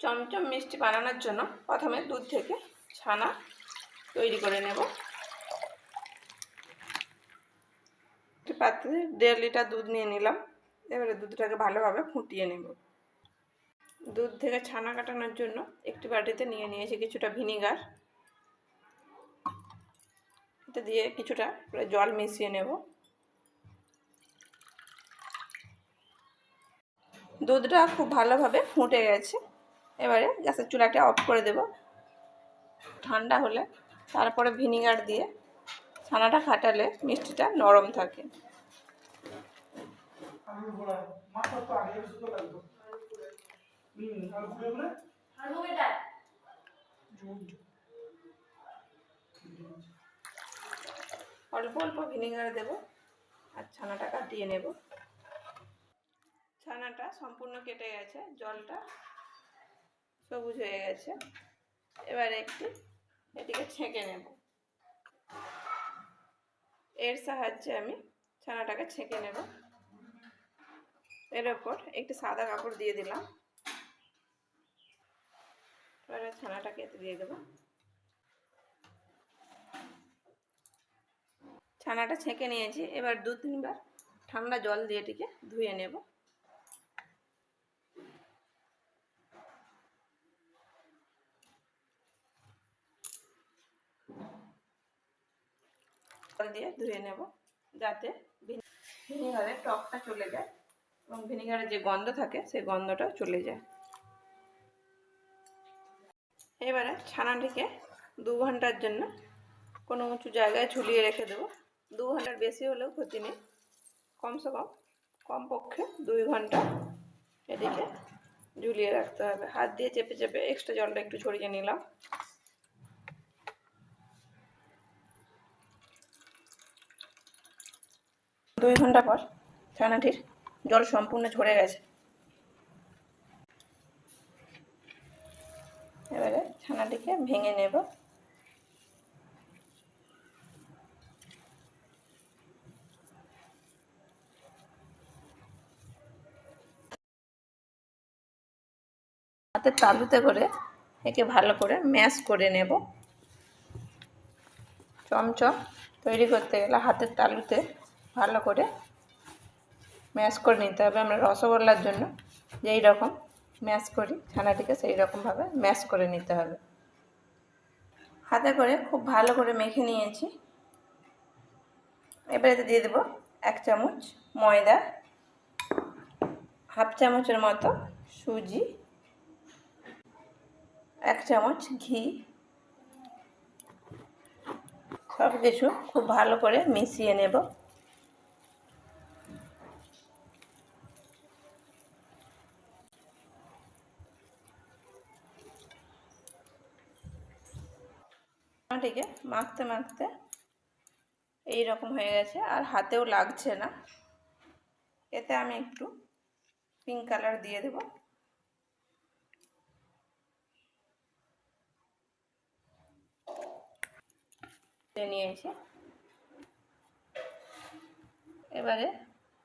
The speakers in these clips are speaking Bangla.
চমচম মিষ্টি বানানোর জন্য প্রথমে দুধ থেকে ছানা তৈরি করে নেব। একটি পাত্রে দেড় লিটার দুধ নিয়ে নিলাম। এবারে দুধটাকে ভালোভাবে ফুটিয়ে নেব। দুধ থেকে ছানা কাটানোর জন্য একটি বাটিতে নিয়ে নিয়েছি কিছুটা ভিনিগার। এতে দিয়ে কিছুটা জল মিশিয়ে নেব। দুধটা খুব ভালোভাবে ফুটে গেছে। এবারে গ্যাসের চুলাটা অফ করে দেব। ঠান্ডা হলে তারপরে ভিনিগার দিয়ে ছানাটা খাটালে মিষ্টিটা নরম থাকে। অল্প অল্প ভিনিগার দেব আর ছানাটা কাটিয়ে নেব। ছানাটা সম্পূর্ণ কেটে গেছে, জলটা সবুজ হয়ে গেছে। এবারে একটি এটিকে ছেঁকে নেব। এর সাহায্যে আমি ছানাটাকে ছেঁকে নেব। এর ওপর একটি সাদা কাপড় দিয়ে দিলাম। এবারে ছানাটাকে দিয়ে দেবো। ছানাটা ছেঁকে নিয়েছি। এবার দু তিনবার ঠান্ডা জল দিয়ে এটিকে ধুয়ে নেব। জল দিয়ে ধুয়ে নেব যাতে ভিনিগারের টকটা চলে যায় এবং ভিনিগারের যে গন্ধ থাকে সেই গন্ধটাও চলে যায়। এবারে ছানাটিকে দু ঘণ্টার জন্য কোনো উঁচু জায়গায় ঝুলিয়ে রেখে দেবো। দু ঘণ্টার বেশি হলেও ক্ষতি নেই। কমসে কম, কমপক্ষে দুই ঘণ্টা এদিকে ঝুলিয়ে রাখতে হবে। হাত দিয়ে চেপে চেপে এক্সট্রা জলটা একটু ছড়িয়ে নিলাম। দুই ঘণ্টা পর ছানাটির জল সম্পূর্ণ ঝরে গেছে। এবারে ছানাটিকে ভেঙে নেব। হাতের তালুতে করে একে ভালো করে ম্যাশ করে নেব। চমচম তৈরি করতে গেলে হাতের তালুতে ভালো করে ম্যাশ করে নিতে হবে আমরা রসগোল্লার জন্য। যেই রকম ম্যাশ করি, ছানাটিকে সেই রকমভাবে ম্যাশ করে নিতে হবে। হাতে করে খুব ভালো করে মেখে নিয়েছি। এবারে দিয়ে দেবো এক চামচ ময়দা, হাফ চামচের মতো সুজি, এক চামচ ঘি। সব কিছু খুব ভালো করে মিশিয়ে নেব। এটিকে মাখতে মাখতে এই রকম হয়ে গেছে আর হাতেও লাগছে না। এতে আমি একটু পিঙ্ক কালার দিয়ে দেবো। নিয়েছি। এবারে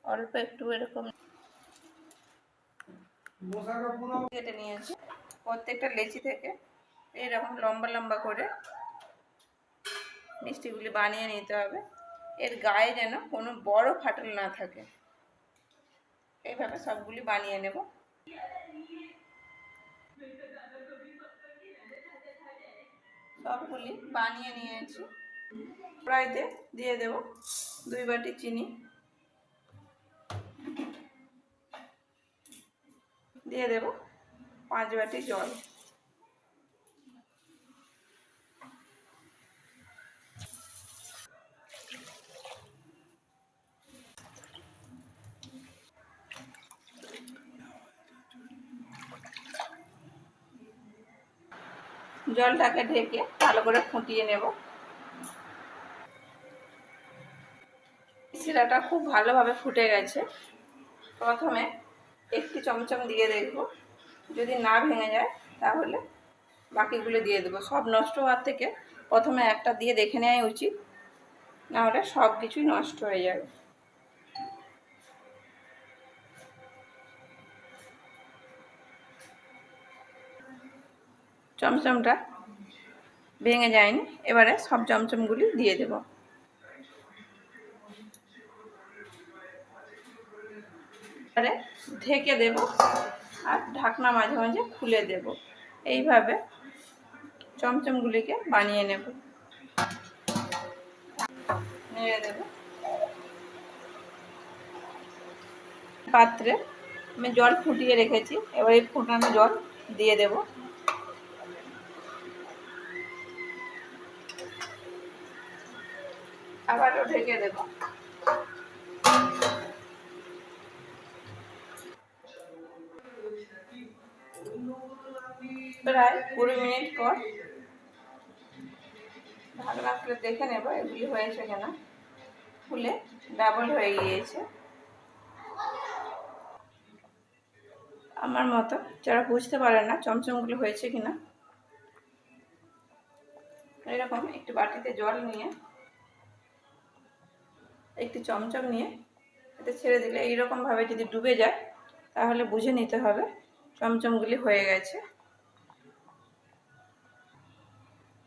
অল্প একটু এরকম কেটে নিয়েছি। প্রত্যেকটা লেচি থেকে এইরকম লম্বা লম্বা করে মিষ্টিগুলি বানিয়ে নিতে হবে। এর গায়ে যেন কোনো বড় ফাটল না থাকে। এইভাবে সবগুলি বানিয়ে নেব। সবগুলি বানিয়ে নিয়েছি। কড়াইতে দিয়ে দেব দুই বাটি চিনি। দিয়ে দেব পাঁচ বাটি জল। জলটাকে ঢেকে ভালো করে ফুটিয়ে নেব। শিরাটা খুব ভালোভাবে ফুটে গেছে। প্রথমে একটি চমচম দিয়ে দেখব। যদি না ভেঙে যায়, তাহলে বাকিগুলো দিয়ে দেবো। সব নষ্ট হওয়ার থেকে প্রথমে একটা দিয়ে দেখে নেওয়াই উচিত। নাহলে সব কিছুই নষ্ট হয়ে যাবে। চমচমটা ভেঙে যায়নি। এবারে সব চমচমগুলি দিয়ে দেব। এবারে ঢেকে দেব আর ঢাকনা মাঝে মাঝে খুলে দেব। এইভাবে চমচমগুলিকে বানিয়ে নেব। নেড়ে দেব। পাত্রে আমি জল ফুটিয়ে রেখেছি। এবার এই ফুটানো জল দিয়ে দেব। আবারও ঢেকে দেব। প্রায় কুড়ি মিনিট পর ঢাকনা খুলে দেখে নেব এগুলি হয়েছে কিনা। ফুলে ডাবল হয়ে গিয়েছে। আমার মতো যারা বুঝতে পারে না চমচমগুলো হয়েছে কিনা। এরকম একটি বাটিতে জল নিয়ে একটি চমচম নিয়ে এটা ছেড়ে দিলে এইরকমভাবে যদি ডুবে যায়, তাহলে বুঝে নিতে হবে চমচমগুলি হয়ে গেছে।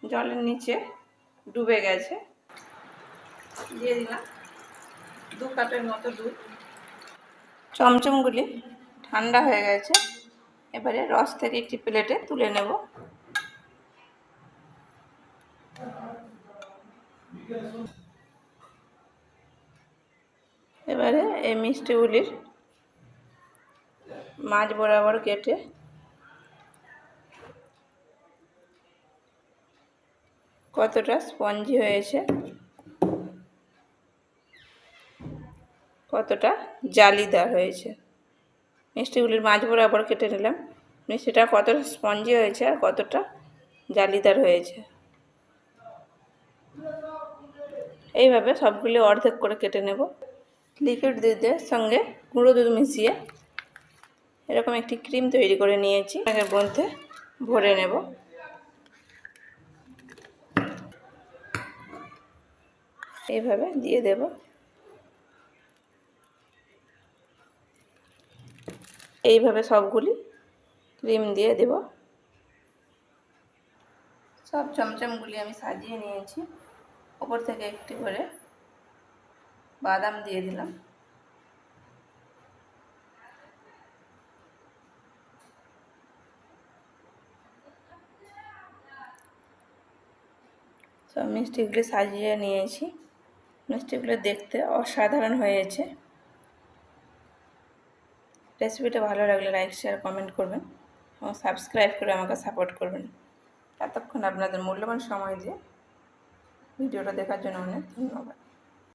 জলের নিচে ডুবে গেছে। দিয়ে দিলাম দু কাপের মতো দুধ। চমচমগুলি ঠান্ডা হয়ে গেছে। এবারে রস থেকে একটি প্লেটে তুলে নেব। এবারে এই মিষ্টিগুলির মাছ বরাবর কেটে কতটা স্পঞ্জি হয়েছে, কতটা জালিদার হয়েছে। মিষ্টিগুলির মাঝ বরাবর কেটে নিলাম। মিষ্টিটা কতটা স্পঞ্জি হয়েছে আর কতটা জালিদার হয়েছে। এইভাবে সবগুলি অর্ধেক করে কেটে নেব। লিকুইড দুধের সঙ্গে গুঁড়ো দুধ মিশিয়ে এরকম একটি ক্রিম তৈরি করে নিয়েছি। এর মধ্যে ভরে নেব। এইভাবে দিয়ে দেব। এইভাবে সবগুলি ক্রিম দিয়ে দেব। সব চমচমগুলি আমি সাজিয়ে নিয়েছি। ওপর থেকে একটি করে বাদাম দিয়ে দিলাম। সব মিষ্টিগুলি সাজিয়ে নিয়েছি। মিষ্টিগুলো দেখতে অসাধারণ হয়েছে। রেসিপিটা ভালো লাগলে লাইক শেয়ার কমেন্ট করবেন এবং সাবস্ক্রাইব করে আমাকে সাপোর্ট করবেন। এতক্ষণ আপনাদের মূল্যবান সময় দিয়ে ভিডিওটা দেখার জন্য অনেক ধন্যবাদ।